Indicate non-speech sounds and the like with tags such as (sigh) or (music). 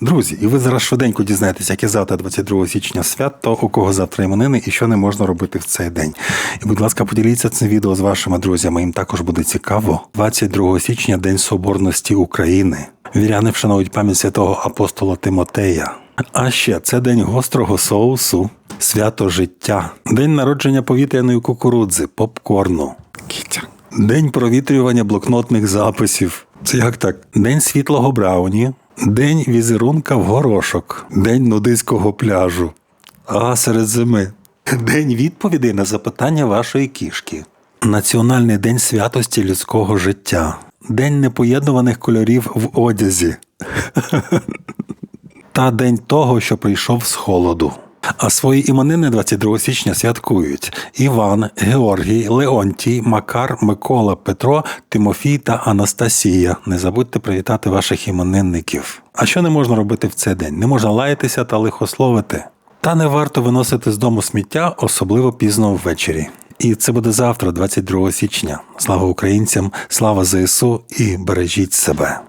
Друзі, і ви зараз швиденько дізнаєтесь, яке завтра 22 січня свято, у кого завтра іменини і що не можна робити в цей день. І, будь ласка, поділіться цим відео з вашими друзями. Їм також буде цікаво. 22 січня День Соборності України. Віряни вшанують пам'ять святого апостола Тимотея. А ще це день гострого соусу, свято життя, день народження повітряної кукурудзи, попкорну. Кітя. День провітрювання блокнотних записів. Це як так? День світлого брауні, день візерунка в горошок, день нудиського пляжу. А серед зими. День відповідей на запитання вашої кішки. Національний день святості людського життя. День непоєднуваних кольорів в одязі. (laughs) Та день того, що прийшов з холоду. А свої іменини 22 січня святкують Іван, Георгій, Леонтій, Макар, Микола, Петро, Тимофій та Анастасія. Не забудьте привітати ваших іменинників. А що не можна робити в цей день? Не можна лаятися та лихословити. Та не варто виносити з дому сміття, особливо пізно ввечері. І це буде завтра, 22 січня. Слава українцям, слава ЗСУ і бережіть себе.